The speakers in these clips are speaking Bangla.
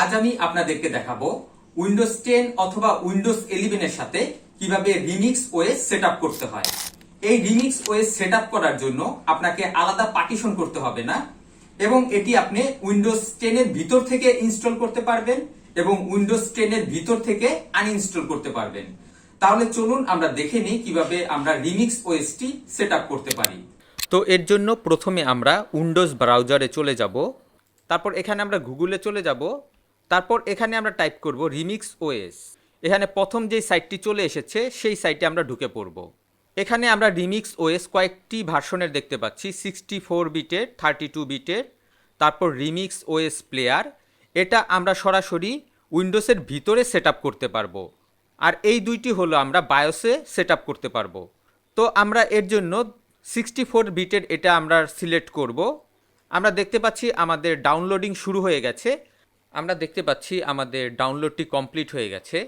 আজ আমি আপনাদেরকে দেখাবো উইন্ডোজ টেন অথবা উইন্ডোজ ইলেভেন এর সাথে কীভাবে রিমিক্স ওএস সেট করতে হয়। এই রিমিক্স ওএস সেট করার জন্য আপনাকে আলাদা পার্টিশন করতে হবে না এবং এটি আপনি উইন্ডোজ টেন এর ভিতর থেকে ইনস্টল করতে পারবেন এবং উইন্ডোজ টেন এর ভিতর থেকে আনইনস্টল করতে পারবেন। তাহলে চলুন আমরা দেখে নিই কীভাবে আমরা রিমিক্স ওএসটি সেট করতে পারি। তো এর জন্য প্রথমে আমরা উইন্ডোজ ব্রাউজারে চলে যাব, তারপর এখানে আমরা গুগলে চলে যাব তারপর এখানে আমরা টাইপ করব রিমিক্স ওএস এখানে প্রথম যে সাইটটি চলে এসেছে, সেই সাইটে আমরা ঢুকে পড়ব। এখানে আমরা রিমিক্স ওএস কয়েকটি ভার্সনের দেখতে পাচ্ছি সিক্সটি ফোর বিটের থার্টি টু বিটের, তারপর রিমিক্স ওএস প্লেয়ার এটা আমরা সরাসরি উইন্ডোজের ভিতরে সেট করতে পারব। আর এই দুইটি হলো আমরা বায়োসে সেট করতে পারব। তো আমরা এর জন্য সিক্সটি ফোর বিটের এটা আমরা সিলেক্ট করব। আমরা দেখতে পাচ্ছি আমাদের ডাউনলোডিং শুরু হয়ে গেছে। আমরা দেখতে পাচ্ছি আমাদের ডাউনলোডটি কমপ্লিট হয়ে গেছে।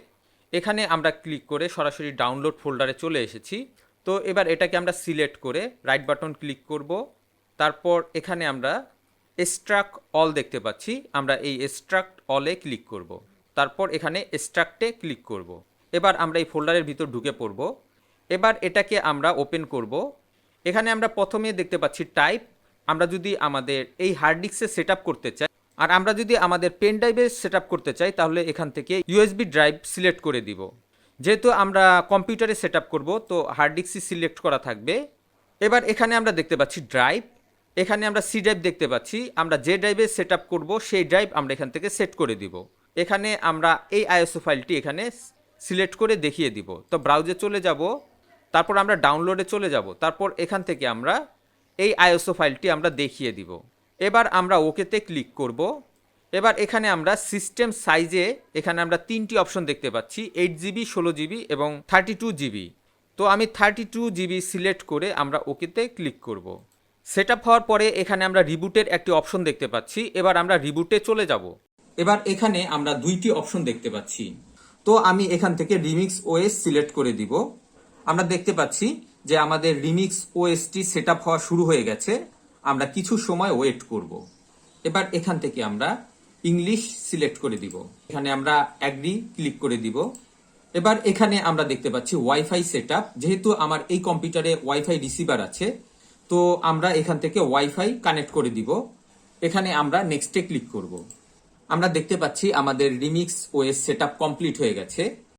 এখানে আমরা ক্লিক করে সরাসরি ডাউনলোড ফোল্ডারে চলে এসেছি। তো এবার এটাকে আমরা সিলেক্ট করে রাইট বাটন ক্লিক করব। তারপর এখানে আমরা এক্সট্রাক্ট অল দেখতে পাচ্ছি। আমরা এই এক্সট্রাক্ট অলে ক্লিক করব। তারপর এখানে এক্সট্রাক্টে ক্লিক করব। এবার আমরা এই ফোল্ডারের ভিতর ঢুকে পড়ব। এবার এটাকে আমরা ওপেন করব। এখানে আমরা প্রথমে দেখতে পাচ্ছি টাইপ আমরা যদি আমাদের এই হার্ড ডিস্কে সেট করতে চাই আর আমরা যদি আমাদের পেন ড্রাইভে সেট করতে চাই, তাহলে এখান থেকে ইউএসবি ড্রাইভ সিলেক্ট করে দিব। যেহেতু আমরা কম্পিউটারে সেট আপ করব, তো হার্ড ডিস্কই সিলেক্ট করা থাকবে। এবার এখানে আমরা দেখতে পাচ্ছি ড্রাইভ এখানে আমরা সি ড্রাইভ দেখতে পাচ্ছি। আমরা যে ড্রাইভে সেট আপ করব, সেই ড্রাইভ আমরা এখান থেকে সেট করে দিব। এখানে আমরা এই আইএসও ফাইলটি এখানে সিলেক্ট করে দেখিয়ে দিব। তো ব্রাউজে চলে যাব, তারপর আমরা ডাউনলোডে চলে যাব, তারপর এখান থেকে আমরা এই আইএসও ফাইলটি আমরা দেখিয়ে দিব। এবার আমরা ওকেতে ক্লিক করব। এবার এখানে আমরা সিস্টেম সাইজে এখানে আমরা তিনটি অপশন দেখতে পাচ্ছি, এইট জিবি, ষোলো জিবি এবং থার্টি টু জিবি। তো আমি থার্টি টু জিবি সিলেক্ট করে আমরা ওকেতে ক্লিক করব। সেট আপ হওয়ার পরে এখানে আমরা রিবুটের একটি অপশন দেখতে পাচ্ছি, এবার আমরা রিবুটে চলে যাব। এবার এখানে আমরা দুইটি অপশন দেখতে পাচ্ছি। তো আমি এখান থেকে রিমিক্স ওএস সিলেক্ট করে দিব। আমরা দেখতে পাচ্ছি যে আমাদের রিমিক্স ওএসটি সেট আপ হওয়া শুরু হয়ে গেছে। আমরা কিছু সময় ওয়েট করব। এবার এখান থেকে আমরা ইংলিশ সিলেক্ট করে দিব। এখানে আমরা অ্যাগ্রি ক্লিক করে দিব। এবার এখানে আমরা দেখতে পাচ্ছি ওয়াইফাই সেট যেহেতু আমার এই কম্পিউটারে ওয়াইফাই রিসিভার আছে, তো আমরা এখান থেকে ওয়াইফাই কানেক্ট করে দিব। এখানে আমরা নেক্সটে ক্লিক করব। আমরা দেখতে পাচ্ছি আমাদের রিমিক্স ওএস সেট কমপ্লিট হয়ে গেছে।